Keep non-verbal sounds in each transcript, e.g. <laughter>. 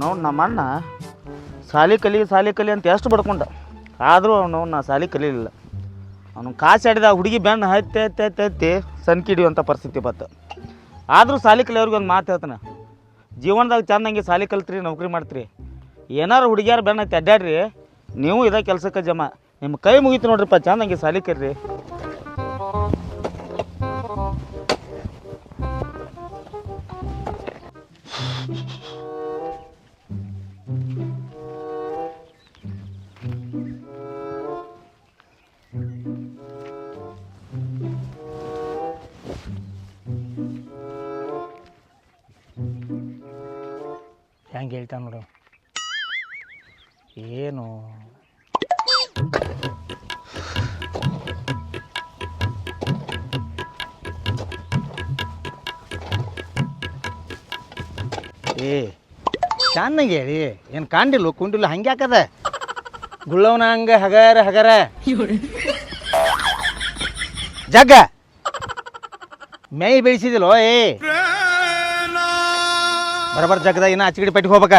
ನಾವು ನಮ್ಮ ಅಣ್ಣ. ಸಾಲಿ ಕಲಿ ಸಾಲಿ ಕಲಿ ಅಂತ ಎಷ್ಟು ಬಡ್ಕೊಂಡ. ಆದರೂ ಅವನು ನಾ ಸಾಲಿ ಕಲೀಲಿಲ್ಲ. ಅವನು ಕಾಸು ಆಡಿದ ಹುಡುಗಿ ಬೆನ್ನು ಹತ್ತಿ ಹತ್ತಿ ಹತ್ತಿ ಹತ್ತಿ ಸನ್ಕಿ ಹಿಡಿಯುವಂಥ ಪರಿಸ್ಥಿತಿ ಬತ್ತು ಆದರೂ ಸಾಲಿ ಕಲಿಯವ್ರಿಗೆ ಒಂದು ಮಾತು ಹೇಳ್ತಾನೆ. ಜೀವನದಾಗ ಚಂದಂಗೆ ಸಾಲಿ ಕಲ್ತ್ರಿ, ನೌಕರಿ ಮಾಡ್ತೀರಿ. ಏನಾರು ಹುಡುಗಿಯಾರು ಬೆನ್ನು ಹತ್ತಿ ಅಡ್ಡಾಡ್ರಿ ನೀವು ಇದೇ ಕೆಲಸಕ್ಕೆ ಜಮ. ನಿಮ್ಮ ಕೈ ಮುಗೀತು ನೋಡ್ರಿಪ್ಪ ಚಂದಂಗೆ ಸಾಲಿ ಕರ್ರಿ. ಹೆಂಗೆ ಹೇಳ್ತಾನೆ ನೋಡು. ಏನು? ಏ, ಚೆನ್ನಾಗಿ ಹೇಳಿ. ಏನು ಕಾಂಡಿಲ್ಲ, ಕುಂಡಿಲ್ಲ ಹಂಗೆ ಹಾಕದ? ಗುಳ್ಳವನ ಹಂಗ ಹಗರ ಹಗರ. ಜಗ್ಗ. ಮೈ ಬೆಳೆಸಿದಿಲ್ಲೋ ಏ. ಬರಬರ್ ಜಗ್ಗದ ಇನ್ನ ಆಚೆಗಡೆ ಪಟ್ಟಿಗೆ ಹೋಗ್ಬೇಕ.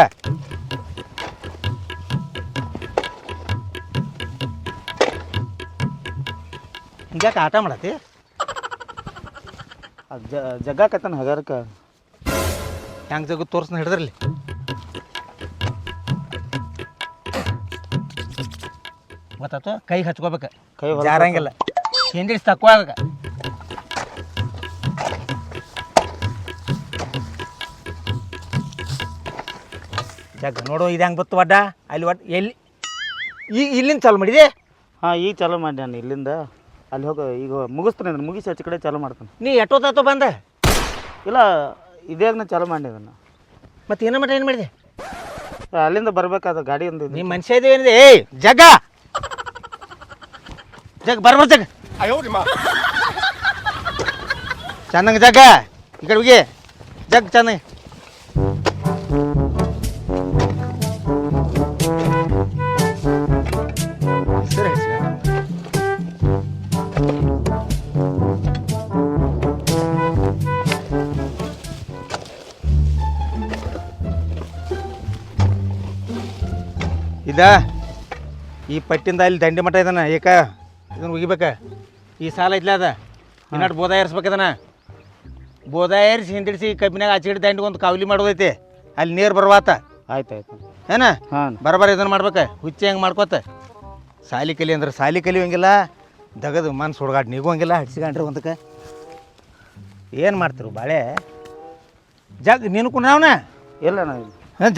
ಹಿಂಗ್ಯಾಕೆ ಆಟ ಮಾಡತ್ತಿ? ಅದು ಜ ಜಗ್ಗಾಕತ್ತಾನ ಹಗಾರಕ್ಕೆ. ಹೆಂಗೆ ಜಗ ತೋರ್ಸ್ನ ಹಿಡಿದ್ರಲ್ಲಿ? ಗೊತ್ತಾತು? ಕೈ ಹಚ್ಕೋಬೇಕು. ಕೈ ಜಾರಂಗಿಲ್ಲ. ಹಿಂದಿಡ್ಸಿ ಆಗ ಜಗ್ ನೋಡು ಇದು ಹೆಂಗೆ ಬತ್ತು ಒಡ್ಡ ಅಲ್ಲಿ ಒಟ್ಟು ಎಲ್ಲಿ ಈ ಇಲ್ಲಿಂದ ಚಾಲು ಮಾಡಿದೆ? ಹಾಂ ಈಗ ಮಾಡಿ ನಾನು ಇಲ್ಲಿಂದ. ಅಲ್ಲಿ ಹೋಗ ಈಗ ಮುಗಿಸ್ತಾನೆ ಅದನ್ನು ಮುಗಿಸಿ ಹೆಚ್ಚು ಕಡೆ ಚಾಲೂ ಮಾಡ್ತಾನೆ. ನೀ ಎಷ್ಟೊತ್ತಾಯ್ತು ಬಂದೆ? ಇಲ್ಲ ಇದೇ ನಾ ಚಾಲೂ ಮಾಡಿ ಅದನ್ನು. ಮತ್ತೆ ಏನ ಮಟ್ಟ ಏನು ಮಾಡಿದೆ? ಅಲ್ಲಿಂದ ಬರ್ಬೇಕಾದ ಗಾಡಿ ಒಂದು ನೀ ನಿಮ್ಮ ಮನುಷ್ಯ ಇದೆ ಏನಿದೆ? ಏಯ್ ಜಗ ಜಗ ಬರ್ಬರ್ ಜಗ್ ಚೆನ್ನಾಗಿ ಜಗ ಈ ಕಡೆ ಹೋಗಿ. ಜಗ್ ಚೆನ್ನಾಗಿ ಇದ? ಈ ಪಟ್ಟಿಂದ ಅಲ್ಲಿ ದಂಡಿ ಮಠ ಇದನ್ನ ಏಕ ಇದನ್ನ ಒಗಿಬೇಕ ಈ ಸಾಲ ಐತ್ಲ ಅದ. ಇನ್ನಟ್ ಬೋಧ ಏರಿಸ್ಬೇಕು ಇದನ್ನ ಬೋಧ ಏರಿಸಿ ಹಿಂದಿಡಿಸಿ ಕಬ್ಬಿನಾಗ ಆಚೆ ದಂಡಿ ದಂಡಿಗೆ ಒಂದು ಕಾವಲಿ ಮಾಡೋದೈತಿ. ಅಲ್ಲಿ ನೀರು ಬರ್ವಾತ. ಆಯ್ತು ಆಯ್ತು. ಏನ? ಹಾಂ. ಬರಬರ ಇದನ್ನ ಮಾಡ್ಬೇಕು. ಹುಚ್ಚಿ ಹೆಂಗೆ ಮಾಡ್ಕೋತ? ಸಾಲಿ ಕಲಿ ಅಂದ್ರೆ ಸಾಲಿ ಕಲಿಯೋಂಗಿಲ್ಲ ದಗದು ಮನ್ಸು ಹುಡುಗಾಟ ನಿಗೋಂಗಿಲ್ಲ ಹಡ್ಸಿಕೊಂಡ್ರಿ ಒಂದಕ್ಕೆ. ಏನು ಮಾಡ್ತಿರು ಬಾಳೆ? ಜಾಗ ನೀನು ಕುಣಾವನ ಇಲ್ಲ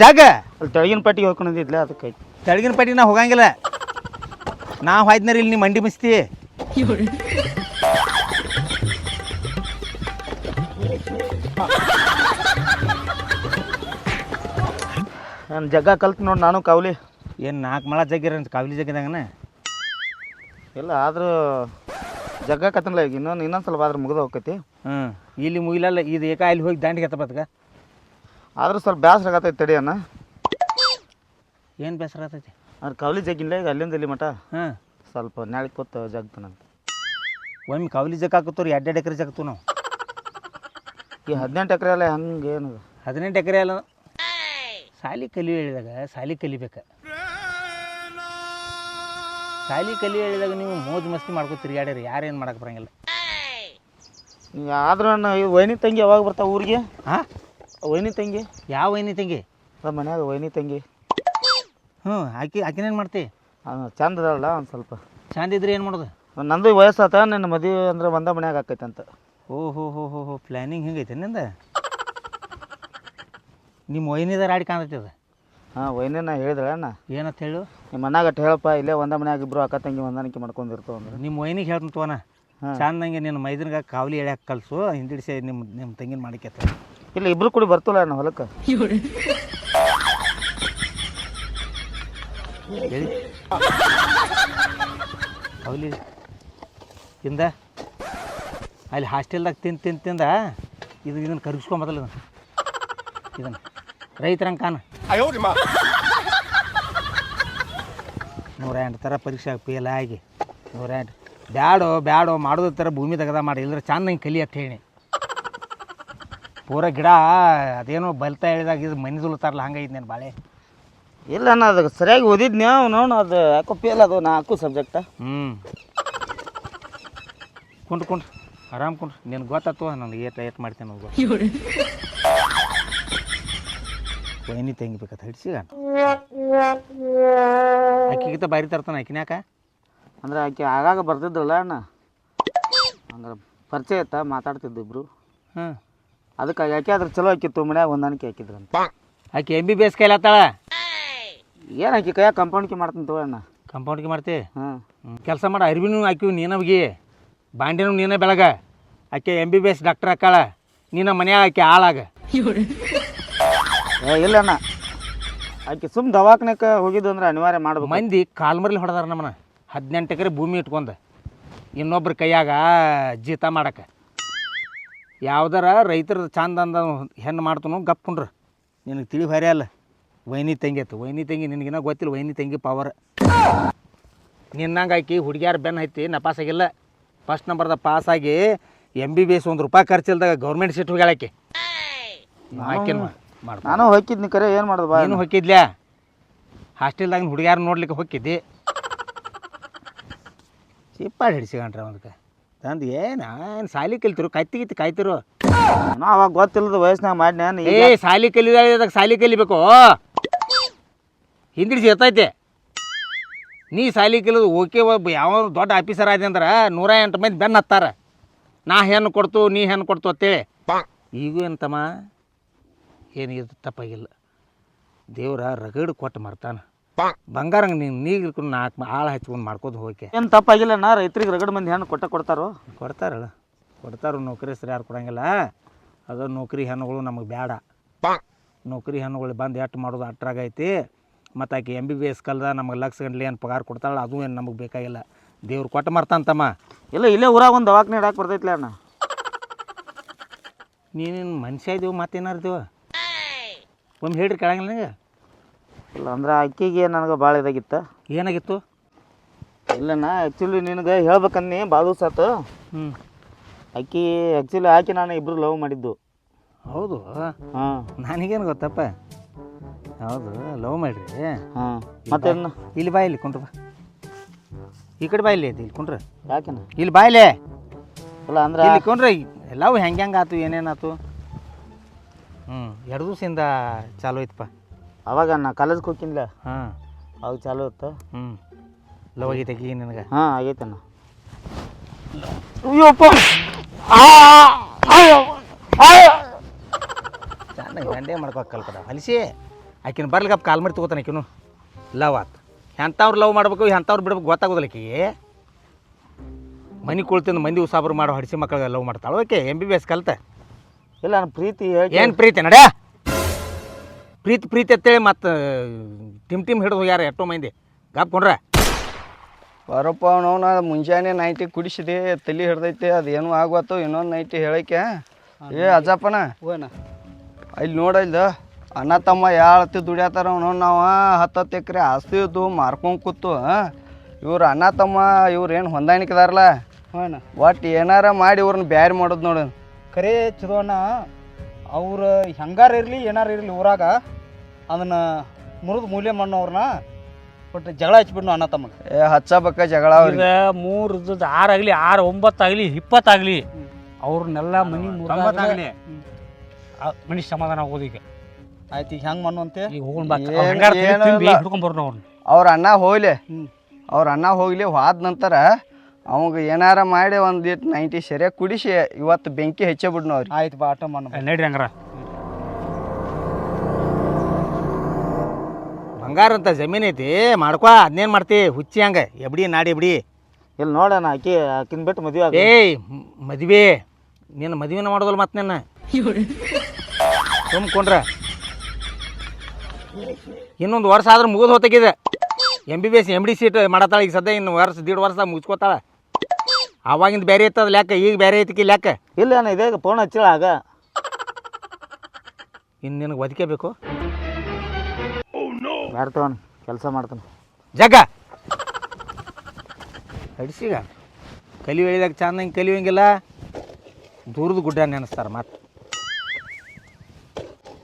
ಜಾಗ? ಅಲ್ಲಿ ತೆಳಗಿನ ಪಟ್ಟಿಗೆ ಹೋಗ್ಕೊಂಡಿದ್ದಿಲ್ಲ ಅದಕ್ಕೆ. ಐತಿ ತೆಳಗಿನ ಪಟ್ಟಿ ನಾ ಹೋಗಂಗಿಲ್ಲ. ನಾ ಹೋಯ್ತನರಿ ಇಲ್ಲಿ ನೀ ಮಂಡಿ ಮಿಸ್ತಿ ನಾನು ಜಗ್ಗ ಕಲ್ತು ನೋಡಿ ನಾನು ಕಾವಲಿ. ಏನು ನಾಲ್ಕು ಮಳ ಜಗ್ಗಿರ ಕಾವಲಿ ಜಗ್ಗಿದಂಗನ? ಇಲ್ಲ ಆದರೂ ಜಗ್ಗಾಕತ್ತಲ್ಲ ಈಗ ಇನ್ನೊಂದು ಇನ್ನೊಂದು ಸ್ವಲ್ಪ ಆದ್ರೆ ಮುಗಿದು ಹೋಗ್ತೈತಿ. ಹ್ಞೂ ಇಲ್ಲಿ ಮುಗಿಲಲ್ಲ ಇದು ಏಕ ಇಲ್ಲಿ ಹೋಗಿ ದಾಂಡಿಗೆ ಎತ್ತ ಬತ್ಕ ಆದ್ರೂ ಸ್ವಲ್ಪ ಬೇಸರ ತಡಿಯನ್ನ ಏನು ಬೇಸರ ಆತೈತಿ ಆದ್ರೆ ಕಾವಲಿ ಜಗ್ಗಿಲ್ಲ ಈಗ ಅಲ್ಲಿಂದ ಇಲ್ಲಿ ಮಠ. ಹಾಂ. ಸ್ವಲ್ಪ ನಾಳೆ ಕೊತ್ತ ಜಗ್ತಾನಂತ ಒಮ್ಮೆ ಕಾವಲಿ ಜಗ್ ಹಾಕತ್ತವ್ರು ಎರಡು ಎರಡು ಎಕರೆ ಜಗ್ತು ನಾವು. ಈ ಹದಿನೆಂಟು ಎಕರೆ ಅಲ್ಲ ಹಂಗೆ ಏನು ಹದಿನೆಂಟು ಎಕರೆ ಅಲ್ಲ. ಸಾಲಿ ಕಲಿ ಹೇಳಿದಾಗ ಸಾಲಿ ಕಲಿಬೇಕು. ಸಾಲಿ ಕಲಿ ಹೇಳಿದಾಗ ನೀವು ಮೋಜು ಮಸ್ತಿ ಮಾಡ್ಕೊ ತಿರ್ಗಾಡ್ಯಾರ ಯಾರೇನು ಮಾಡಕ್ಕೆ ಬರಂಗಿಲ್ಲ. ಆದ್ರೂ ಈ ವೈನಿ ತಂಗಿ ಯಾವಾಗ ಬರ್ತಾವ ಊರಿಗೆ? ಹಾಂ ವೈನಿ ತಂಗಿ? ಯಾವ ವೈನಿ ತಂಗಿ? ನಮ್ಮ ಮನ್ಯಾಗ ವೈನಿ ತಂಗಿ. ಹ್ಞೂ ಆಕಿ ಆಕಿನೇನು ಮಾಡ್ತಿ? ಚಂದ ಅದಲ್ಲ ಒಂದು ಸ್ವಲ್ಪ. ಚಂದ ಇದ್ರೆ ಏನು ಮಾಡೋದು? ನಂದು ವಯಸ್ಸಾತ ನಿನ್ನ ಮದುವೆ ಅಂದ್ರೆ ಒಂದ ಮನ್ಯಾಗ ಅಂತ ಓ ಹೋ ಹೋ ಹೋ ಹೋ ಪ್ಲ್ಯಾನಿಂಗ್ ಹಿಂಗೈತೆ ನಿಂದ? ನಿಮ್ಮ ವೈನಿದಾರ ಆಡಿ ಕಾಣತೈತಿ ಅದು. ಹಾಂ ವೈನಿ ನಾ ಹೇಳಿದ್ರೆ ಅಣ್ಣ. ಏನಂತ ಹೇಳು? ನಿಮ್ಮ ಮನ್ಯಾಗ ಅಟ್ ಹೇಳಪ್ಪ ಇಲ್ಲೇ ಒಂದ ಮನ್ಯಾಗ ಇಬ್ರು ಅಕ್ಕ ತಂಗಿ ಹೊಂದಾಣಿಕೆ ಮಾಡ್ಕೊಂಡಿರ್ತಾವ ಅಂದ್ರೆ. ನಿಮ್ಮ ವೈನಿಗೆ ಹೇಳ್ತೀನಿ ತೋನ ಹಾಂ. ಚಂದಂಗೆ ನಿನ್ನ ಮೈದನ್ಗ ಕಾವಲಿ ಎಳ್ಯಾಕ ಕಲಸು ಹಿಂದಿಡಿಸಿ ನಿಮ್ಮ ನಿಮ್ಮ ತಂಗಿನ ಮಾಡಿಕೆ ಇಲ್ಲ ಇಬ್ರು ಕೂಡಿ ಬರ್ತಲ್ಲ ಅಣ್ಣ ಹೊಲಕ್ಕೆ. ಅವ್ಲಿ ತಿಂದ ಅಲ್ಲಿ ಹಾಸ್ಟೆಲ್ದಾಗ ತಿಂದು ತಿಂದು ತಿಂದ ಇದು ಇದನ್ನು ಕರಗಿಸ್ಕೊಂಬದಲ್ಲ ಇದನ್ನು. ಇದನ್ನು. ರೈತರಂಗೆ ಕಾನ ನೂರ ಎಂಟು ಥರ ಪರೀಕ್ಷೆ ಫೇಲ್ ಆಗಿ. ನೂರ ಎಂಟು ಬ್ಯಾಡೋ ಬ್ಯಾಡೋ ಮಾಡೋದ್ರ ಥರ ಭೂಮಿ ತೆಗದ ಮಾಡಿ. ಇಲ್ಲದ್ರೆ ಚೆಂದ ಹಿಂಗೆ ಕಲಿ ಅಂತ ಹೇಳಿ. ಪೂರ ಗಿಡ ಅದೇನೋ ಬಲ್ತಾ ಹೇಳಿದಾಗ ಇದು ಮನೆ ತುಳ್ತಾರಲ್ಲ ಹಂಗೈತೆ ನಾನು ಬಾಳೆ. ಇಲ್ಲ ನಾ ಅದು ಸರಿಯಾಗಿ ಓದಿದ್ನಿ ಅವನು ಅದು ಯಾಕೋ ಫೇಲ್ ಅದು ನಾಲ್ಕು ಸಬ್ಜೆಕ್ಟ ಹ್ಞೂ ಕುಂಟು ಕುಂಡ್ರು ಆರಾಮ್ ಕುಂಡ್ರು ನಿನ್ಗೆ ಗೊತ್ತಾತು ನನಗೆ ಏಟ್ ಏಟ್ ಮಾಡ್ತೇನೆ ನನಗೆ ವೈನಿ ತೆಗಿಬೇಕತ್ತ ಹಿಡ್ಸಿ ಅಕ್ಕಿಗಿಂತ ಬಾರಿ ತರ್ತಾನೆ ಆಕಿನ್ಯಾಕ? ಅಂದ್ರೆ ಆಕೆ ಆಗಾಗ ಬರ್ತಿದ್ರಲ್ಲ ಅಣ್ಣ. ಅಂದ್ರೆ ಪರಿಚಯ ಇತ್ತ ಮಾತಾಡ್ತಿದ್ದು ಇಬ್ರು. ಹಾಂ ಅದಕ್ಕೆ ಯಾಕೆ ಅದ್ರ ಚಲೋ ಆಕಿತ್ತು ಮನ್ಯಾಗ ಹೊಂದಾಣಿಕೆ ಹಾಕಿದ್ರಂತ. ಆಕೆ ಎಂ ಬಿ ಬಿ ಎಸ್ ಕೈಲತ್ತಾಳ ಏನು ಆಕಿ ಕೈಯಾಗ ಕಂಪೌಂಡ್ಕಿ ಮಾಡ್ತೀನಿ ತಗೋ ಅಣ್ಣ? ಕಂಪೌಂಡ್ಗೆ ಮಾಡ್ತಿ? ಹಾಂ. ಕೆಲಸ ಮಾಡ. ಅರ್ಬಿನೂ ಹಾಕಿವು ನೀನ ಹೋಗಿ. ಬಾಂಡಿನೂ ನೀನೇ ಬೆಳಗ. ಆಕೆ M B B S doctor ಹಾಕಾಳ ನೀನ ಮನ್ಯಾಗ ಆಕೆ ಆಳಾಗ. ಏ ಇಲ್ಲ ಅಣ್ಣ. ಆಕೆ ಸುಮ್ ದವಾಖಾನೆಗೆ ಹೋಗಿದ್ದು ಅಂದ್ರೆ ಅನಿವಾರ್ಯ ಮಾಡ್ಬೇಕು. ಮಂದಿ ಕಾಲ್ಮರ್ಲಿ ಹೊಡೆದಾರ ನಮ್ಮನ್ನ ಹದಿನೆಂಟು ಎಕರೆ ಭೂಮಿ ಇಟ್ಕೊಂಡು. ಇನ್ನೊಬ್ರ ಕೈಯಾಗ ಜೀತ ಮಾಡಕ್ಕೆ ಯಾವ್ದಾರ ರೈತರ ಚಂದ ಅಂದ ಹೆಣ್ಣು ಮಾಡ್ತಾನು ಗಪ್ಪುಂಡ್ರ ನಿನಗೆ ತಿಳಿ ಭಾರಿ ಅಲ್ಲ. ವೈನಿ ತಂಗಿ ಆಯ್ತು. ವೈನಿ ತಂಗಿ ನಿನಗಿನ ಗೊತ್ತಿಲ್ಲ ವೈನಿ ತಂಗಿ ಪವರ್ ನಿನ್ನಂಗೆ ಆಕಿ ಹುಡುಗಿಯಾರ ಬೆನ್ನ ಐತಿ ನಪಾಸಾಗಿಲ್ಲ ಫಸ್ಟ್ ನಂಬರ್ದ ಪಾಸಾಗಿ ಎಂ ಬಿ ಬಿ ಎಸ್ ಒಂದು ರೂಪಾಯಿ ಖರ್ಚಿಲ್ದಾಗ ಗೌರ್ಮೆಂಟ್ ಸೀಟ್ ಹೋಗಿ ಆಕಿ. ಮಾಡ್ತೀನಿ ನಾನು ಹೋಗಿದ್ನಿ ಕರೆ ಏನು ಮಾಡೋದು ಬಾ ನೀನು ಹೊಕ್ಕಿದ್ಲ್ಯಾ ಹಾಸ್ಟೆಲ್ದಾಗ ಹುಡುಗ್ಯಾರ ನೋಡ್ಲಿಕ್ಕೆ ಹೋಗಿದ್ದೆ ಚಿಪ್ಪಾಡಿ ಹಿಡಿಸಿಕೊಂಡ್ರೆ ಅವನಕ್ಕೆ ತಂದು ಏನು ಏನು ಸಾಲಿ ಕಲ್ತಿರು ಕತ್ತಿ ಗಿತ್ತಿ ಕಾಯ್ತಿರು. ನಾ ಅವಾಗ ಗೊತ್ತಿಲ್ಲದ ವಯಸ್ಸಿನಾಗ ಮಾಡಿ ನಾನು ಏ ಸಾಲಿ ಕಲಿದಾಗ ಸಾಲಿ ಕಲಿಬೇಕು. ಹಿಂದಿಡಿಸಿ ಎತ್ತೈತೆ ನೀ ಸಾಲಿ ಕಲಿದು ಓಕೆ ಒಬ್ಬ ಯಾವ ದೊಡ್ಡ ಆಫೀಸರ್ ಆಯ್ತು ಅಂದ್ರೆ ನೂರ ಎಂಟು ಮಂದಿ ಬೆನ್ನು ಹತ್ತಾರ. ನಾ ಹೆಣ್ಣು ಕೊಡ್ತು ನೀ ಹೆಣ್ಣು ಕೊಡ್ತು ಅಂತೇಳಿ. ಈಗೂ ಎಂತಮ್ಮ? ಏನು ಇದು ತಪ್ಪಾಗಿಲ್ಲ. ದೇವ್ರ ರಗಡ್ ಕೊಟ್ಟು ಮರ್ತಾನ. ಬಂಗಾರ ನೀನು ನೀಗಿರ್ಕೊಂಡು ನಾಲ್ಕು ಆಳು ಹಚ್ಕೊಂಡು ಮಾಡ್ಕೋದು ಹೋಗಿ ಏನು ತಪ್ಪಾಗಿಲ್ಲ ನಾ ರೈತರಿಗೆ ರಗಡ್ ಮಂದಿ ಹೆಣ್ಣು ಕೊಟ್ಟ ಕೊಡ್ತಾರೋ? ಕೊಡ್ತಾರಲ್ಲ. ಕೊಡ್ತಾರ ನೌಕರಿ ಸರಿ ಯಾರು ಕೊಡಂಗಿಲ್ಲ. ಅದು ನೌಕರಿ ಹೆಣ್ಣುಗಳು ನಮಗೆ ಬೇಡ ನೌಕರಿ ಹೆಣ್ಣುಗಳು ಬಂದು ಎಟ್ಟು ಮಾಡೋದು ಅಟ್ರಾಗೈತಿ ಮತ್ತು ಆಕೆ ಎಂ ಬಿ ಬಿ ಎಸ್ ಕಲ್ದ ನಮಗೆ ಲಕ್ಷ ಗಂಟ್ಲೆ ಏನು ಪಗಾರ ಕೊಡ್ತಾಳೆ ಅದು ಏನು ನಮಗೆ ಬೇಕಾಗಿಲ್ಲ. ದೇವ್ರು ಕೊಟ್ಟು ಮರ್ತಾನಂತಮ್ಮ ಇಲ್ಲ ಇಲ್ಲೇ ಊರಾಗ ಒಂದು ದವಾಖಾನೆ ಇಡಾಕೆ ಬರ್ತೈತಿಲ್ಲ ಅಣ್ಣ. ನೀನೇನು ಮನುಷ್ಯ ಇದ್ದೀವಿ ಮತ್ತೇನಾರು ಇದ್ದೀವ ಒಮ್ಮೆ ಹೇಳ್ರಿ ಕೇಳಂಗಿಲ್ಲ ನನಗೆ ಇಲ್ಲ ಅಂದ್ರೆ ಅಕ್ಕಿಗೆ ನನಗೆ ಭಾಳ ಇದಾಗಿತ್ತು. ಏನಾಗಿತ್ತು? ಇಲ್ಲಣ್ಣ ಆ್ಯಕ್ಚುಲಿ ನಿನಗೆ ಹೇಳ್ಬೇಕನ್ನಿ ಬಾದು ಸಾತು ಹ್ಞೂ ಅಕ್ಕಿ ಆ್ಯಕ್ಚುಲಿ ಆಕೆ ನಾನು ಇಬ್ಬರು ಲವ್ ಮಾಡಿದ್ದು. ಹೌದು? ಹಾಂ. ನನಗೇನು ಗೊತ್ತಪ್ಪ? ಹೌದು ಲವ್ ಮಾಡ್ರಿ. ಹಾಂ ಮತ್ತೆ ಇಲ್ಲಿ ಬಾ ಇಲ್ಲಿ ಕುಂಡ್ರ ಬಾ. ಈ ಕಡೆ ಬಾ ಇಲ್ಲಿ ಐತಿ ಇಲ್ಲಿ ಕುಂಡ್ರ ಯಾಕೆನ? ಇಲ್ಲಿ ಬಾಯಿಲೆ ಇಲ್ಲ. ಅಂದ್ರೆ ಇಲ್ಲಿ ಕುಂಡ್ರೆ ಎಲ್ಲವೂ ಹೆಂಗೆ ಹೆಂಗೆ ಆತು ಏನೇನಾತು ಹ್ಞೂ ಎರಡು ದಿವಸದಿಂದ ಚಾಲು ಐತಪ್ಪ. ಅವಾಗ ನಾ ಕಾಲೇಜ್ಗೆ ಹೋಗಿನ್ಲ ಹಾಂ. ಅವಾಗ ಚಾಲು ಇತ್ತು. ಹ್ಞೂ ಲವ್ ಆಗೈತೆ ಈಗ ನಿನಗೆ. ಹಾಂ ಆಗೈತಣ್ಣ ಅಯ್ಯೋಪ್ಪ. ಚೆನ್ನಾಗಿ ಗಂಡೇ ಮಾಡ್ಕೋ ಕಲ್ಪದ. ಹಲಿಸಿ ಆಕಿನ ಬರ್ಲಿಕ್ಕೆ ಕಾಲ್ ಮಾಡಿ ತೊಗೋತಾನೆ ಆಕಿನು. ಲವ್ ಆತು. ಎಂಥವ್ರು ಲವ್ ಮಾಡ್ಬೇಕು ಎಂಥವ್ರು ಬಿಡ್ಬೇಕು ಗೊತ್ತಾಗೋದಿಲ್ಲ ಆಕಿ ಮನೆ ಕುಳ್ತಿಂದು ಮಂದಿ ಉಸಾಬರು ಮಾಡೋ ಹಡಿಸಿ ಮಕ್ಕಳಿಗೆ ಲವ್ ಮಾಡ್ತಾಳೆ okay M B B S ಕಲ್ತೆ. ಇಲ್ಲ ನಾನು ಪ್ರೀತಿ ಹೇಳಿ ಏನು ಪ್ರೀತಿ? ನಡೆ ಪ್ರೀತಿ ಪ್ರೀತಿ ಅಂತೇಳಿ ಮತ್ತು ಟಿಮ್ ಟಿಮ್ ಹಿಡಿದು ಯಾರು ಎಷ್ಟೋ ಮಂದಿ. ಗಾಪ್ಕೊಂಡ್ರೆ ಬರಪ್ಪ ಅವನವನ ಮುಂಜಾನೆ ನೈಟಿ ಕುಡಿಸಿದೆ ತಲೆ ಹಿಡ್ದೈತೆ ಅದೇನು ಆಗ್ವತ್ತು ಇನ್ನೊಂದು ನೈಟಿ ಹೇಳಕ್ಕೆ ಏ ಅಜ್ಜಪ್ಪನ. ಅಲ್ಲಿ ಇಲ್ಲಿ ನೋಡ ಇಲ್ಲ. ಅಣ್ಣ ತಮ್ಮ ಯಾಳತ್ತಿ ದುಡಿಯತ್ತಾರ ಅವನು ನಾವು ಹತ್ತತ್ತು ಎಕರೆ ಆಸ್ತಿ ಇದ್ದು ಮಾರ್ಕೊಂಡು ಕೂತು ಇವ್ರು ಅಣ್ಣ ತಮ್ಮ ಇವ್ರು ಏನು ಹೊಂದಾಣಿಕೆದಾರಲ್ಲ? ಹಾಂ ಒಟ್ಟು ಏನಾರ ಮಾಡಿ ಇವ್ರನ್ನ ಬ್ಯಾರಿ ಮಾಡೋದು ನೋಡು. ಕರೆ ಚಲೋಣ ಅವ್ರು ಹೆಂಗಾರ ಇರಲಿ ಏನಾರ ಇರಲಿ ಊರಾಗ ಅದನ್ನ ಮುರಿದು ಮೂಲ್ಯ ಮಾಡೋವ್ರನ್ನ ಬಟ್ ಜಗಳ ಹಚ್ಬಿಡ್ನು ಅಣ್ಣ ತಮ್ಮ ಏ ಹಚ್ಚಬೇಕ ಜಗಳ ಅವ್ರಿಗೆ ಈಗ ಮೂರು ಇದ್ದದ್ದು ಆರು ಆಗಲಿ ಆರು ಒಂಬತ್ತಾಗಲಿ ಇಪ್ಪತ್ತಾಗಲಿ ಅವ್ರನ್ನೆಲ್ಲ ಮನಿ. ಮನಿ ಸಮಾಧಾನ ಆಗೋದು ಈಗ. ಆಯ್ತು ಈಗ ಹೆಂಗೆ ಮನ್ನಂತೆ ಅಂತೆ ಈಗ ಹೋಗೋಣ ಬಾ. ಏನ್- ಅವ್ರ್ ಹೆಂಗಾರ ತಿಂದು ಏನೂ ತಿಂದು ಹಿಡ್ಕೊಂಡ್ ಬರೋಣ ಅವ್ರನ್ನ ಅವ್ರ ಅಣ್ಣ ಹೋಗ್ಲಿ. ಅವ್ರ ಅಣ್ಣ ಹೋಗ್ಲಿ ಹೋದ ನಂತರ ಅವಾಗ ಏನಾರ ಮಾಡಿ ಒಂದು ಇಟ್ಟು ನೈಂಟಿ ಸರಿಯಾಗಿ ಕುಡಿಸಿ ಇವತ್ತು ಬೆಂಕಿ ಹೆಚ್ಚೇ ಬಿಡ್ನು ಅವ್ರಿಗೆ. ಆಯ್ತು ಬಾಟ ಆಟ ಮಣ್ಣು ನಡ್ರಿ ಹಂಗಾರ. ಬಂಗಾರ ಅಂತ ಜಮೀನ್ ಐತಿ ಮಾಡ್ಕೋ ಅದ್ನೇನ್ ಮಾಡ್ತಿ? ಹುಚ್ಚಿ ಹಂಗ. ಎಬ್ಡಿ ನಾಡಿ ಎಬ್ಡಿ. ಇಲ್ಲಿ ನೋಡೋಣ ಆಕಿ ಆಕಿನ ಬಿಟ್ಟು ಮದುವೆ ಆಗ ಏಯ್ ಮದ್ವೆ. ನೀನು ಮದುವೆನ ಮಾಡೋದಲ್ಲ ಮತ್ತೆ ನಿನ್ನ. ತುಂಬ್ಕೊಂಡ್ರ ಇನ್ನೊಂದು ವರ್ಷ ಆದ್ರೆ ಮುಗಿದು ಹೋತಾಗಿದೆ M B B S M D seat ಮಾಡತ್ತಾಳ. ಈಗ ಸದ್ಯ ಇನ್ನು ವರ್ಷ ದೀಡ್ ವರ್ಷ ಮುಗಿಸ್ಕೋತಾಳ. ಅವಾಗಿಂದ ಬೇರೆ ಇತ್ತದ ಲೆಕ್ಕ ಈಗ ಬೇರೆ ಐತಿಕಿ ಲೆಕ್ಕ. ಇಲ್ಲ ಅಣ್ಣ ಇದೇ ಫೋನ್ ಹಚ್ಚಿಳ ಆಗ. ಇನ್ನು ನಿನಗೆ ಬದುಕೇಬೇಕು? ತಗೋಣ ಕೆಲಸ ಮಾಡ್ತಾನೆ? ಜಗ್ಗ! ಅಡಿಸಿಗ ಕಲಿ ಹೇಳಿದಾಗ ಹಿಂಗೆ ಕಲಿಯೋಂಗಿಲ್ಲ ದೂರದ ಗುಡ್ಡ ನೆನೆಸ್ತಾರೆ ಮತ್ತೆ.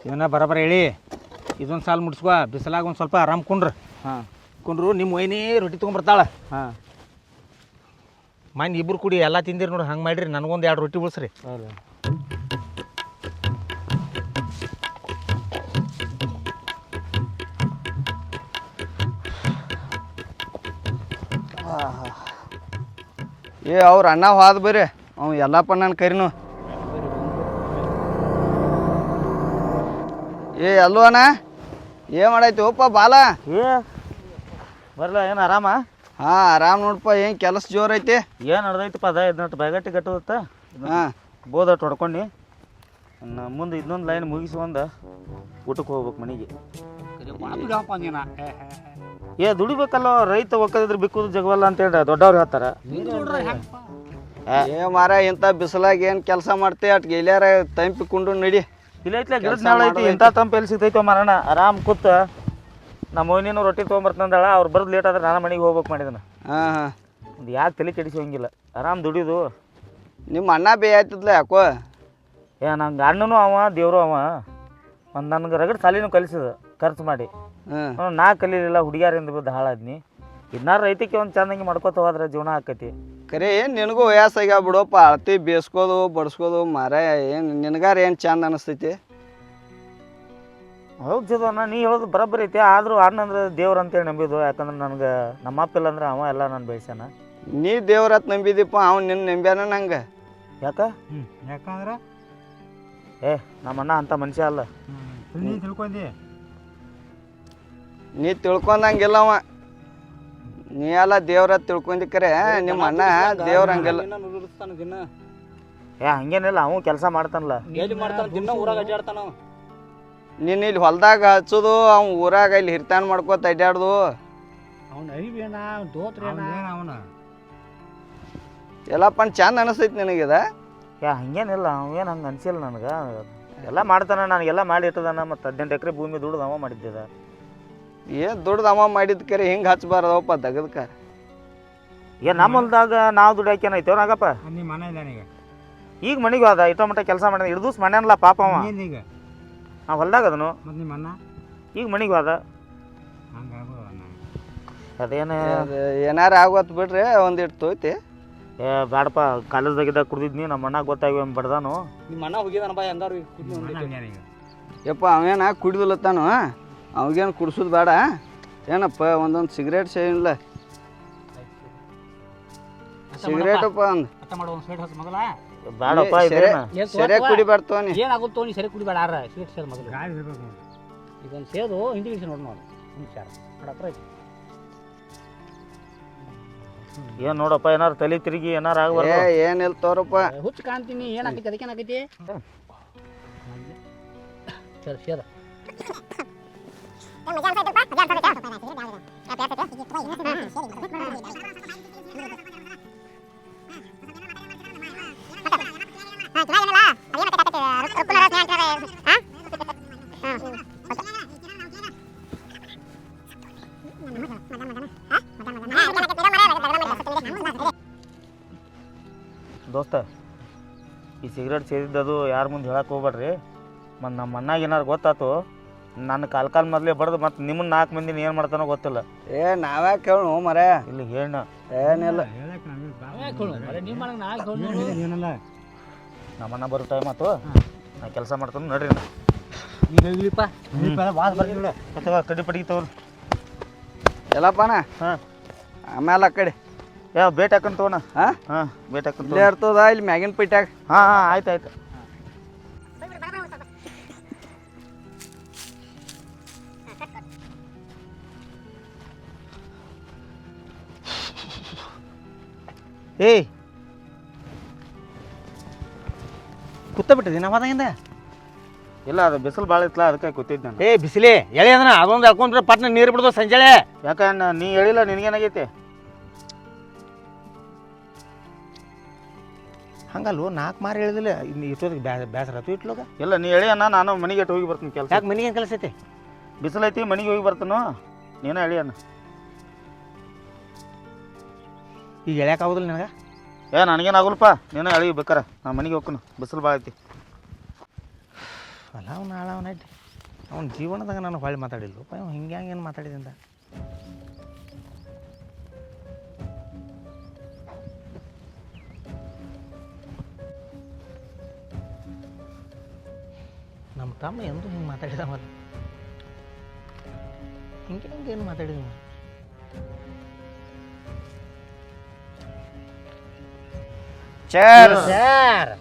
ಇವನ್ನ ಬರಬರ ಹೇಳಿ ಇದೊಂದು ಸಾಲು ಮುಡ್ಸ್ಕೊ ಬಿಸಿಲಾಗ ಒಂದು ಸ್ವಲ್ಪ ಆರಾಮ್ ಕುಂಡ್ರ. ಹಾಂ. ಕುಂಡ್ರು ನಿಮ್ಮ ಒಯ್ನೇ ರೊಟ್ಟಿ ತೊಗೊಂಬರ್ತಾಳೆ. ಹಾಂ. ಮನೆ ಇಬ್ರು ಕೂಡಿ ಎಲ್ಲ ತಿಂದಿರಿ ನೋಡಿ ಹಂಗೆ ಮಾಡಿರಿ ನನಗೊಂದು ಎರಡು ರೊಟ್ಟಿ ಉಳಿಸ್ರಿ. ಹೌದು ಏ ಅವ್ರ ಅಣ್ಣ ಹೋದ ಬರ್ರಿ. ಅವ್ ಎಲ್ಲಪ್ಪ ನನ್ನ ಕರಿನು. ಏ ಎಲ್ಲೋ ಅಣ್ಣ? ಏನ್ ಮಾಡೈತಿ ಓಪ್ಪ ಬಾಲ? ಏ ಬರಲ್ಲ ಏನು ಆರಾಮ? ಹಾ ಆರಾಮ್ ನೋಡಪ್ಪ ಏನ್ ಕೆಲಸ ಜೋರ್ ಐತಿ ಏನು ನಡ್ದೈತಪ್ಪ ಅದ ಇದನ್ನ ಬಯಗಟ್ಟಿ ಕಟ್ಟುತ್ತ ಹಾ. ಬೋದಟ್ ಹೊಡ್ಕೊಂಡು. ಮುಂದೆ ಇನ್ನೊಂದು ಲೈನ್ ಮುಗಿಸ್ಕೊಂಡು ಊಟಕ್ಕೆ ಹೋಗ್ಬೇಕು ಮನೆಗೆ. ಏ ದುಡಿಬೇಕಲ್ಲ ರೈತ ಒಕ್ಕದಿದ್ರೆ ಬಿಕ್ಕುದು ಜಗವಲ್ಲ ಅಂತೇಳಿ ದೊಡ್ಡವ್ರು ಹೇಳ್ತಾರ. ಏ ಮಾರ ಇಂಥ ಬಿಸಿಲಾಗ ಏನ್ ಕೆಲಸ ಮಾಡ್ತೀಯ ಅಟ್ ಗೆಲ್ಯಾರ ತಂಪಿ ಕುಂಡು ನಡಿ. ಇಲ್ಲ ಐತ್ಲೆ ಗಿಡದ ನೆಳ ಐತಿ ಇಂಥ ತಂಪು ಎಲ್ಲಿ ಸಿಗ್ತೈತೋ ಮರಣ ಆರಾಮ್ ಕೂತ ನಮ್ಮ ಮೊಯ್ನಿನೂ ರೊಟ್ಟಿ ತೊಗೊಂಬರ್ತಂದಳ ಅವ್ರು ಬರೋದು ಲೇಟ್ ಆದ್ರೆ ನಾನು ಮನೆಗೆ ಹೋಗ್ಬೇಕು ಮಾಡಿದನ. ಹಾ ಹಾ. ಒಂದು ಯಾಕೆ ತಲೆ ಕೆಡಿಸೋಂಗಿಲ್ಲ ಆರಾಮ್ ದುಡಿದು. ನಿಮ್ಮ ಅಣ್ಣ ಬೇ ಆಯ್ತದ್ಲ ಯಾಕೋ? ಏ ನಂಗೆ ಅಣ್ಣನೂ ಅವ ದೇವರು ಅವ. ಒಂದು ನನಗೆ ರಗಡ್ ಸಾಲಿನೂ ಕಲಿಸಿದ ಖರ್ಚು ಮಾಡಿ. ನಾ ಕಲೀಲಿಲ್ಲ ಹುಡುಗಿಯರಿಂದ ಬಿದ್ದು ಹಾಳಾದ್ನಿ. ಇನ್ನಾರು ರೈತಕ್ಕೆ ಒಂದು ಚಂದಂಗೆ ಮಾಡ್ಕೋತ ಹೋದ್ರೆ ಜೀವನ ಆಕೈತಿ. ಕರೆ ಏನು ನಿನಗೂ ವಯಸ್ಸಾಗ್ಯಾವ ಬಿಡಪ್ಪ ಅಳತಿ ಬೇಸ್ಕೋದು ಬಡಿಸ್ಕೋದು ಮಾರ ಏನು ನಿನಗಾರ ಏನು ಚಂದ ಅನಿಸ್ತೈತಿ? ಹೌದು ಜದವನ್ನ ನೀ ಹೇಳೋದು ಬರೋಬ್ಬರಿ ಐತಿ ಆದರೂ ಅಣ್ಣ ಅಂದ್ರೆ ದೇವ್ರು ಅಂತೇಳಿ ನಂಬಿದ್ದು ಯಾಕಂದ್ರೆ ನನಗೆ ನಮ್ಮ ಅಪ್ಪ ಇಲ್ಲ ಅಂದ್ರೆ ಅವ ಎಲ್ಲ ನಾನು ಬೆಳೆಸ್ಯಾನ ನೀ ದೇವ್ರತ್ ನಂಬಿದಿಪ್ಪ ಅವ್ನು ನಿನ್ನ ನಂಬ್ಯಾನ ನಂಗೆ? ಯಾಕ? ಯಾಕಂದ್ರೆ? ಏ ನಮ್ಮ ಅಣ್ಣ ಅಂತ ಮನುಷ್ಯ ಅಲ್ಲ. ನೀ ತಿಳ್ಕೊಂಡಿ. ನೀ ತಿಳ್ಕೊಂಡಂಗಿಲ್ಲ ಅವ. ನೀ ಎಲ್ಲ ದೇವ್ರ ತಿಳ್ಕೊಂಡಿ ಕರೆ ನಿಮ್ಮ ಅಣ್ಣ ದೇವ್ರ ಹಂಗಿಲ್ಲ ದಿನ ನುಡಿಸ್ತಾನ ದಿನ. ಏ ಹಂಗೇನಿಲ್ಲ ಅವ ಕೆಲಸ ಮಾಡ್ತಾನಲ್ಲ. ಎಲ್ಲಿ ಮಾಡ್ತಾನ? ದಿನ ಊರಾಗ ಅಡ್ಡಾಡ್ತಾನ ಅವ. ನೀನು ಇಲ್ಲಿ ಹೊಲ್ದಾಗ ಹಚ್ಚೋದು ಅವ್ ಊರಾಗ ಇಲ್ಲಿ ಹಿರ್ತಾನ ಮಾಡ್ಕೋತ ಅಡ್ಡಾಡ್ದು ಅವ್ನ ದೋತ್ರೇನ ಅವನ ಎಲ್ಲಪ್ಪ ಚಂದ ಅನಿಸ್ತೈತಿ ನಿನಗಿದ ಯಾ ಹಂಗೇನಿಲ್ಲ ಅವೇನು ಹಂಗೆ ಅನ್ಸಿಲ್ಲ ನನಗೆ. ಎಲ್ಲ ಮಾಡ್ತಾನ ನನಗೆಲ್ಲ ಮಾಡಿ ಇಟ್ಟದಾನ ಮತ್ತು ಹದಿನೆಂಟು ಎಕರೆ ಭೂಮಿ ದುಡ್ದು ಅವ ಮಾಡಿದ್ದ ಏನ್ ದುಡ್ದು ಅಮ್ಮ ಮಾಡಿದ ಕರೆ ಹಿಂಗೆ ಹಚ್ಬಾರ್ದವಪ್ಪ ದಗದ್ಕ? ಏ ನಮ್ಮ ಹೊಲ್ದಾಗ ನಾವು ದುಡ್ಡು ನಾಗಪ್ಪ? ನಿಮ್ಮ ಮನೆ ಈಗ? ಈಗ ಮನೆಗೆ ಹೋದ ಇಟೋ ಮಟ್ಟ ಕೆಲಸ ಮಾಡಿದ ಹಿಡ್ದು ಮನೆಯಲ್ಲ ಪಾಪ ಅವ. ಈಗ? ನಾವು ಹೊಲ್ದಾಗ ಅದನು. ಮತ್ತು ನಿಮ್ಮ ಅಣ್ಣ? ಈಗ ಮನೆಗೆ ಹೋದ. ಹಂಗಾಗೋ ಅದೇನು? ಅದ್ ಏನಾರ ಆಗೋತ್ ಬಿಡ್ರಿ ಒಂದಿಟ್ಟು ತೋಯ್ತಿ. ಏ ಬ್ಯಾಡಪ್ಪ ಕಾಲೇಜ್ದಾಗಿದ್ದಾಗ ಕುಡ್ದಿದ್ನಿ ನಮ್ಮ ಅಣ್ಣ ಗೊತ್ತಾಗಿ ಬಡ್ದಾನು. ನಿಮ್ಮ ಅಣ್ಣ ಹೋಗಿದಾನ ಬಾ ಹೆಂಗಾರು. ಯಪ್ಪ ಅವೇನ ಕುಡಿದಿಲ್ಲತ್ತಾನು? ಅವಾಗೇನು ಕುಡ್ಸೋದು ಬೇಡ. ಏನಪ್ಪ ಒಂದೊಂದು ಸಿಗರೇಟ್ ಸೇನಿಲ್ಲ ಸಿಗರೇಟಪ್ಪ ಒಂದು ಸರಿ. ಏನಾಗುತ್ತೋ ಸರಿ ಕುಡಿಬೇಡ ಆರ ಸ್ವೀಟ್ ಸೇದ್ ಮೊದಲು. ಇದೊಂದು ಸೇದು ಹಿಂದಿ ವಿಷಯ ನೋಡಿ ನೋಡಿ. ಒಂದು ಚಾರ ಹತ್ರ ಏನು ನೋಡಪ್ಪ ಏನಾರ ತಲೆ ತಿರುಗಿ ಏನಾರು ಏ ಏನಿಲ್ಲ ತೋರಪ್ಪ. ಹುಚ್ಚು ಕಾಣ್ತೀನಿ ಏನಾಗೈತಿ ಅದಕ್ಕೆ ಏನಾಗೈತಿ ಸರಿ ಸೇದ. ದೋಸ್ತ ಈ ಸಿಗರೇಟ್ ಸೇರಿದ್ದದು ಯಾರ ಮುಂದೆ ಹೇಳಕ್ಕೆ ಹೋಗ್ಬೇಡ್ರಿ? ಮತ್ತು ನಮ್ಮ ಮನ್ನಾಗ ಏನಾರು ಗೊತ್ತಾತು? ನನ್ನ ಕಾಲ್ ಕಾಲ್ ಮೊದಲೇ ಬರ್ದು ಮತ್ತೆ ನಿಮ್ಮನ್ನ ನಾಲ್ಕು ಮಂದಿನ ಏನು ಮಾಡ್ತಾನೋ ಗೊತ್ತಿಲ್ಲ. ಏ ನಾವ್ಯಾ ಕೇಳು ಮರ? ಇಲ್ಲಿ ಹೇಳ. ಏನಿಲ್ಲ. ನಮ್ಮನ್ನ ನಾ ಬರೋ ಟೈಮ್ ಆತು. ನಾ ಕೆಲಸ ಮಾಡ್ತಾನೆ ನಡ್ರಿ ಅಥವಾ ಕಡಿ ಪಡಿ ತಗೋರಿ ಎಲ್ಲಪ್ಪಣ ಹಾಂ. ಆಮೇಲೆ ಆ ಕಡೆ. ಯಾವ ಭೇಟಿ ಹಾಕೊಂಡ್ ತಗೋಣ. ಹಾಂ? ಹಾಂ ಭೇಟಿ ಹಾಕೊಂಡ್ ಇರ್ತದ ಇಲ್ಲಿ ಮ್ಯಾಗಿನ ಪೈಟ್ಯಾಗ? ಹಾಂ ಹಾಂ ಆಯ್ತು ಆಯ್ತು. ಏಯ್. ಕುತ್ತ ಬಿಟ್ಟಿದ್ದೀನಿ ನಾವದಾಗಿಂದ ಇಲ್ಲ ಅದು ಬಿಸಿಲು ಭಾಳ ಇತ್ತಲ್ಲ ಅದಕ್ಕೆ ಕೂತಿದ್ದೆ ನಾನು. ಏ ಬಿಸಿಲಿ ಎಳೆ ಅದನ್ನ ಅದೊಂದು ಹಾಕೊಂಡ್ರೆ ಪಟ್ನ ನೀರು ಬಿಡ್ದು ಸಂಜೆಳೆ. ಯಾಕೆ ನೀ ಹೇಳಿಲ್ಲ ನಿನಗೇನಾಗೈತಿ ಹಂಗಲ್ವ ನಾಲ್ಕು ಮಾರು ಹೇಳಿದಿಲ್ಲ. ಇನ್ನು ಇಟ್ಟೋದಕ್ಕೆ ಬ್ಯಾ ಬೇಸರ ಇಟ್ಲೋಗ? ಇಲ್ಲ ನೀ ಹೇಳಿ ಅಣ್ಣ ನಾನು ಮನೆಗೆ ಹೋಗಿ ಬರ್ತೀನಿ ಕೆಲಸ ಯಾಕೆ ಮನೆಗೆ ಕೆಲಸ ಐತಿ ಬಿಸಿಲೈತಿ ಮನೆಗೆ ಹೋಗಿ ಬರ್ತಾನೋ? ನೀನು ಹೇಳಿ ಅಣ್ಣ. ಈಗ ಎಳ್ಯಾಕ ಆಗೋದಿಲ್ಲ ನನಗೆ? ಏ ನನಗೇನು ಆಗುಲ್ಪ ನೀನು ಎಳಿ ಬೇಕಾರ. ನಾ ಮನೆಗೆ ಹೋಗ್ಕೊನು ಬಿಸಿಲು ಭಾಳ ಐತಿ. ಅಲ್ಲ ಅವ್ನು ಹಾಳ ಅವನ ಅಡ್ಡಿ. ಅವ್ನ ಜೀವನದಾಗ ನಾನು ಹೊಳ್ಳಿ ಮಾತಾಡಿಲ್ಲಪ್ಪ ಅವ್ನು ಹಿಂಗೆ ಹಂಗೆ ಏನು ಮಾತಾಡಿದಿಂದ ನಮ್ಮ ತಮ್ಮ ಎಂದೂ ಹಿಂಗೆ ಮಾತಾಡಿದ ಹಿಂಗೆ ಹಿಂಗೆ ಹಂಗೆ ಏನು ಮಾತಾಡಿದ ಚೇರ್ ಸರ್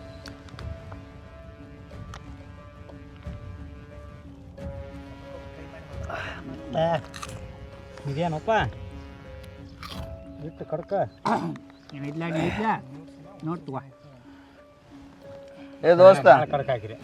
ಇದೇನಪ್ಪ? ಬಿಟ್ಟು ಕಡ್ಕ. ಏನಿಲ್ಲ ಇಲ್ಲ ನೋಡ್ತುವ ಏ ದೋಸ್ತ. ಕಡ್ಕ ಹಾಕಿರಿ.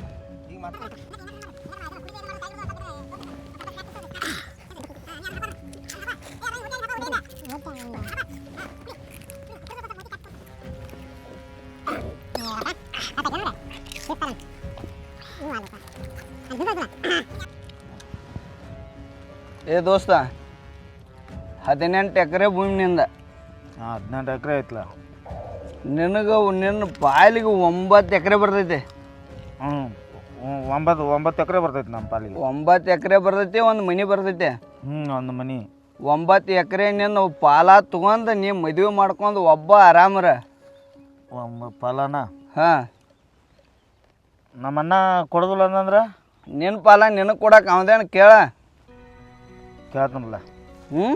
ಏ ದೋಸ್ತ ಹದಿನೆಂಟು ಎಕರೆ ಭೂಮಿನಿಂದ ಹಾಂ ಹದಿನೆಂಟು ಎಕರೆ ಐತ್ಲ. ನಿನಗೆ ನಿನ್ನ ಪಾಲಿಗೆ ಒಂಬತ್ತು ಎಕರೆ ಬರ್ತೈತೆ. ಹ್ಞೂ ಒಂಬತ್ತು ಒಂಬತ್ತು ಎಕರೆ ಬರ್ತೈತೆ ನಮ್ಮ ಪಾಲಿಗೆ. ಒಂಬತ್ತು ಎಕರೆ ಬರ್ತೈತಿ ಒಂದು ಮನೆ ಬರ್ತೈತೆ. ಹ್ಞೂ ಒಂದು ಮನೆ. ಒಂಬತ್ತು ಎಕರೆ ನಿನ್ನ ಪಾಲ ತೊಗೊಂಡು ನೀ ಮದುವೆ ಮಾಡ್ಕೊಂಡು ಒಬ್ಬ ಆರಾಮರ. ಒಂಬ ಫಲನ ಹಾಂ. ನಮ್ಮನ್ನ ಕೊಡೋದಿಲ್ಲ ಅಂತಂದ್ರೆ ನಿನ್ನ ಪಾಲ ನಿನಗೆ ಕೊಡಕ್ಕೆ ಅವದೇನು ಕೇಳ? ಕೇಳ್ತಾನಲ್ಲ. ಹ್ಞೂ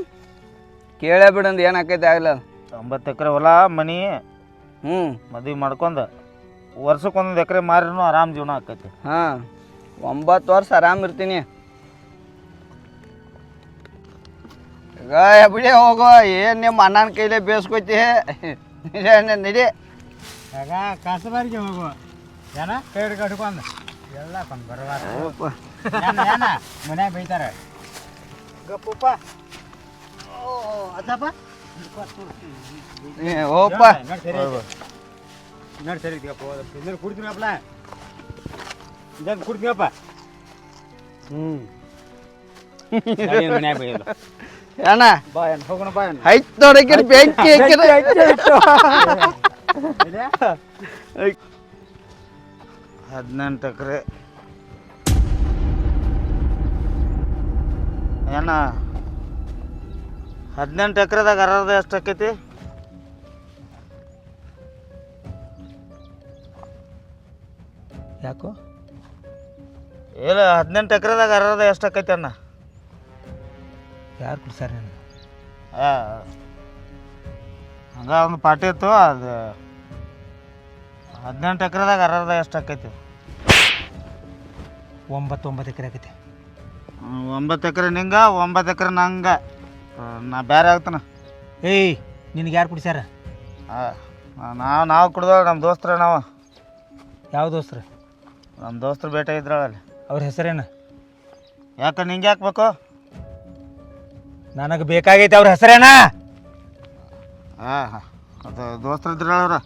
ಕೇಳೇ ಬಿಡಂದು ಏನು ಆಕೈತೆ ಆಗಲ್ಲ ಒಂಬತ್ತು ಎಕರೆ ಹೊಲ ಮನಿ ಹ್ಞೂ ಮದುವೆ ಮಾಡ್ಕೊಂಡು ವರ್ಷಕ್ಕೆ ಒಂದೊಂದು ಎಕರೆ ಮಾರಿನೂ ಆರಾಮ ಜೀವನ ಆಕೈತಿ. ಹಾಂ ಒಂಬತ್ತು ವರ್ಷ ಆರಾಮ ಇರ್ತೀನಿ. ಈಗ ಬಿಡಿ ಹೋಗೋ ಏನು ನಿಮ್ಮ ಅಣ್ಣನ ಕೈಲೇ ಬೇಸ್ಕೊತಿ? ನಡಿ. ಆಗ ಕಸಬಾರಿಗೆ ಹೋಗು. ಏನ? ಕೈ ಹಿಡ್ಕೊ ಹಿಡ್ಕೊಂಡು ಎಲ್ಲ ಕೊಂಡು ಏನ? ಮನ್ಯಾಗ ಬೈತಾರೆ? ಗಪ್ಪಪ್ಪ ಓ ಅದಪ್ಪ ಏ, ನೋಡಿ ಸರಿ ನೋಡಿ ಸರಿ ಇದೀಯಪ್ಪ ಇನ್ನೊಂದು ಕುಡ್ತೀನಪ್ಪಲ ಇದನ್ನು ಕುಡ್ತೀನಪ್ಪ ಹ್ಞೂ ಮನ್ಯಾಗ ಬೈಯಲ್ಲ ಅಣ್ಣ ಬಾ ಏನು ಹೋಗೋಣ ಬಾ ಏನು. ಹೈತ್ ನೋಡಕ್ಕೆ ಬೆಂಕಿ <laughs> ಹದಿನೆಂಟು ಎಕರೆ. ಏನ ಹದಿನೆಂಟು ಎಕರೆದಾಗ ಅರ್ಹದ ಎಷ್ಟು ಆಕೈತಿ? ಯಾಕೋ? ಇಲ್ಲ ಹದಿನೆಂಟು ಎಕರೆದಾಗ ಅರ್ಹದ ಎಷ್ಟು ಆಕೈತಿ ಅಣ್ಣ? ಯಾರು ಕೊಡ್ಸಾರ ಹಂಗ ಒಂದು ಪಾರ್ಟಿ ಇತ್ತು ಅದು ಹದಿನೆಂಟು ಎಕರೆದಾಗ ಅರ್ಹದ ಎಷ್ಟು ಆಕೈತಿ? ಒಂಬತ್ತೊಂಬತ್ತು ಒಂಬತ್ತು ಎಕರೆ ಆಕೈತಿ. ಒಂಬತ್ತು ಎಕರೆ ನಿಂಗ ಒಂಬತ್ತು ಎಕರೆ ನಂಗ. ನಾ ಬೇರೆ ಆಗ್ತಾನ. ಏಯ್ ನಿನಗೆ ಯಾರು ಕುಡಿಸ್ಯಾರ? ನಾವು ನಾವು ಕುಡ್ದವ ನಮ್ಮ ದೋಸ್ತ್ರ ನಾವು. ಯಾವ ದೋಸ್ತ್ರ? ನಮ್ಮ ದೋಸ್ತರು ಭೇಟಿ ಇದ್ರಲ್ಲಿ ಅವ್ರ ಹೆಸರೇನು? ಯಾಕೆ ನಿಂಗೆ ಹಾಕ್ಬೇಕು ನನಗೆ ಬೇಕಾಗೈತೆ ಅವ್ರ ಹೆಸರೇನ? ಹಾಂ ಹಾಂ ಅದು ದೋಸ್ತರು ಇದ್ರವ್ರ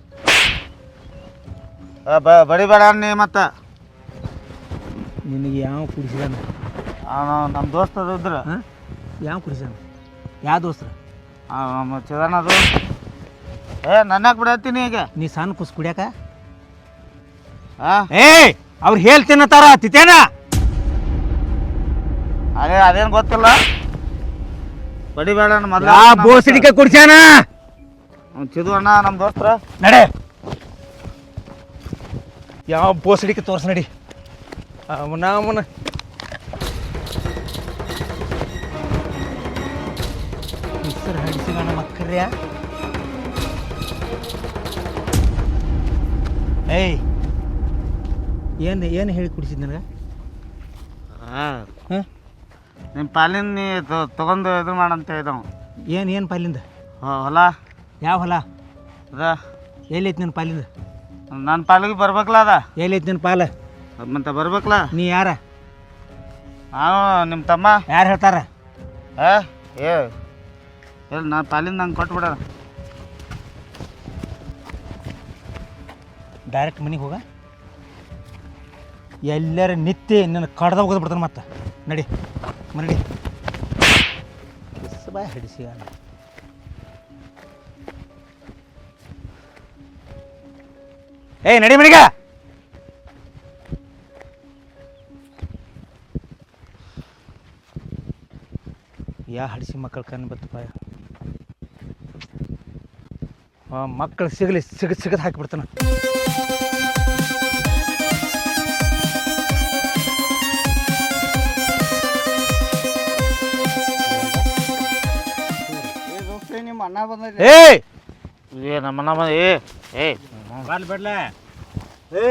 ಬಡಿಬೇಡ ನೀ ಮತ್ತೆ. ನಿನಗೆ ಯಾವ ಕುಡಿಸಿದಾನ ನಮ್ಮ ದೋಸ್ತ ಇದ್ರು. ಯಾವ ಕುಡಿಸ್ಯಾನ ಯಾವ ದೋಸ್ತ್ರ? ಆ, ನಮ್ಮ ಚಿದಾನದು ಏ ನನ್ನಾಗ ಬಿಡತ್ತೀನಿ ಈಗ? ನೀ ಸಣ್ಣ ಕುಸ್ ಕುಡಿಯಾಕ? ಹಾಂ ಏಯ್ ಅವ್ರು ಹೇಳ್ತೀನತ್ತಾರ ತಿತೇನ? ಅದೇ ಅದೇನು ಗೊತ್ತಿಲ್ಲ. ಬಡಿಬೇಡ ಮೊದಲ ಆ ಬೋಸಡಿಕೆ ಕುಡ್ಸ್ಯಾನ? ಚಿದು ಅಣ್ಣ ನಮ್ಮ ದೋಸ್ತ್ರ. ನಡೆ. ಯಾವ ಬೋಸಡಿಕೆ ತೋರ್ಸ್ ನಡಿ. ಅವನ ಅವನ ಮಕ್ಕರ್ಯ ಏಯ್. ಏನು ಏನು ಹೇಳಿ ಕುಡಿಸಿದ್ ನನಗೆ? ಹಾಂ ಹಾಂ? ನಿಮ್ಮ ಪಾಲಿನ ನೀ ತೊಗೊಂಡು ಇದು ಮಾಡಂತ ಹೇಳಿದವ ಏನು ಏನು ಪಾಲಿಂದ? ಹೊಲ. ಯಾವ ಹೊಲ? ಅದ. ಎಲ್ಲೈತಿ ನಿನ್ನ ಪಾಲಿಂದ? ನನ್ನ ಪಾಲಿಗೆ ಬರ್ಬೇಕಲ್ಲ ಅದ. ಎಲ್ಲೈತಿ ನಿನ್ನ ಪಾಲ? ಮತ್ತೆ ಬರ್ಬೇಕಲ್ಲ ನೀ ಯಾರ? ನಾನು ನಿಮ್ಮ ತಮ್ಮ. ಯಾರು ಹೇಳ್ತಾರ? ಏ. ಎಲ್ಲಿ ನಾನು ಪಾಲಿಂದ ನಂಗೆ ಕೊಟ್ಬಿಡ ಡೈರೆಕ್ಟ್ ಮನೆಗೆ ಹೋಗ. ಎಲ್ಲರ ನಿತ್ಯ ನಿನ್ನ ಕಡ್ದ ಹೋಗೋದು ಬಿಡ್ತಾನೆ ಮತ್ತೆ. ನಡಿ ಮನಡಿ ಬಾಯ್ ಹಿಡಿಸಿ ಏಯ್, ನಡಿ ಮನಿಗ. ಯಾ ಹಡಿಸಿ ಮಕ್ಕಳು ಕಣ್ಣು ಬತ್ತಪ್ಪ ಮಕ್ಕಳು ಸಿಗಲಿ ಸಿಗ ಸಿಗದು ಹಾಕಿಬಿಡ್ತಾನೆ. ನಿಮ್ಮ ಅಣ್ಣ ಬಂದ ಏಯ್ ಏ ನಮ್ಮ ನಮ್ಮ ಏ ಏ. ಬಾಲ್ ಬಿಡ್ಲ. ಏ!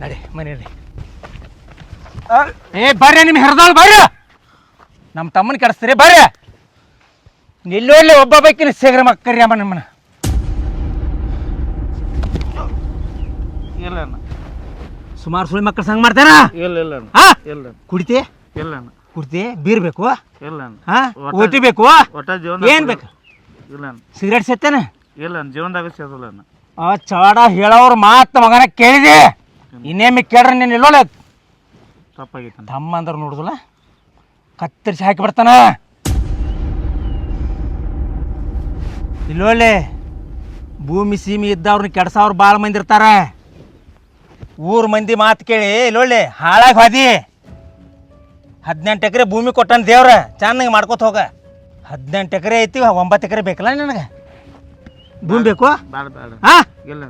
ನಡಿ ಏ ಬರ್ರಿ ನಿಮ್ ಹೆರ್ದಾಳ್ ಬರ್ರಿ. ನಮ್ಮ ತಮ್ಮನ ಕೆಡಿಸ್ತೀರಿ ಬರ್ರಿ. ನಿಲ್ಲೋಡ್ಲಿ ಒಬ್ಬ ಬೈಕಿನ ಸೇಗ್ರ ಮಕ್ಕರಿ ಅಮ್ಮ ನಮ್ಮನ ಇಲ್ಲ ಅಣ್ಣ. ಸುಮಾರು ಸುಳಿ ಮಕ್ಕಳು ಸಂಗ ಮಾಡ್ತಾರ? ಇಲ್ಲ ಇಲ್ಲ ಅಣ್ಣ. ಹಾ ಇಲ್ಲ ಅಣ್ಣ. ಕುಡಿತಿ? ಇಲ್ಲ ಅಣ್ಣ. ಕುಡ್ತಿ? ಬೀರ್ ಬೇಕು ಇಲ್ಲ ಅಣ್ಣ. ಹಾ ಒಟ್ಟ- ಓಟಿ ಬೇಕು ಒಟ್ಟ ಜೀವನ ಏನ್ ಬೇಕು? ಇಲ್ಲ ಸಿಗರೇಟ್ ಸೇತೇನೆ ಇಲ್ಲ ಜೀವನದಾಗ ಸೇದಲ್ಲ ಆ ಚಾಡ ಹೇಳೋರು ಮಾತು ಮಗನ ಕೇಳಿದೆ? ಇನ್ನೇಮಿ ಕೇಳ್ರಿ ನೀನು ಇಲ್ಲೋಳೆ ತಪ್ಪಾಗೈತೆ ಅಣ್ಣ ತಮ್ಮ ಅಂದ್ರೆ ನೋಡುದಿಲ್ಲ. ಕತ್ತರಿಸಿ ಹಾಕಿ ಬಿಡ್ತಾನ. ಭೂಮಿ ಸೀಮಿ ಇದ್ದವ್ರನ್ನ ಕೆಡ್ಸವ್ರು ಭಾಳ ಮಂದಿ ಇರ್ತಾರ. ಊರ್ ಮಂದಿ ಮಾತು ಕೇಳಿ ಇಲ್ಲೊಳ್ಳೆ ಹಾಳಾಗಿ ಹೋದಿ. ಹದಿನೆಂಟು ಎಕರೆ ಭೂಮಿ ಕೊಟ್ಟನ್ ದೇವ್ರ ಚೆನ್ನಾಗಿ ಮಾಡ್ಕೊತ ಹೋಗ. ಹದಿನೆಂಟು ಎಕರೆ ಐತಿ ಒಂಬತ್ತು ಎಕರೆ ಬೇಕಲ್ಲ ನನಗೆ? ಭೂಮಿ ಬೇಕು ಬೇಡ ಬೇಡ. ಹಾ ಇಲ್ಲ.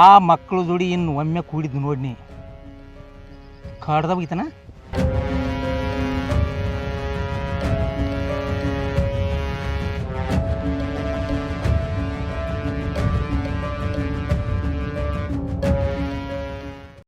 ಆ ಮಕ್ಕಳು ದುಡಿ ಇನ್ನು ಒಮ್ಮೆ ಕೂಡಿದ್ದು ನೋಡಿ ನೀ. ಕಾಡ್ದಾಗ ಹೋಗಿತನ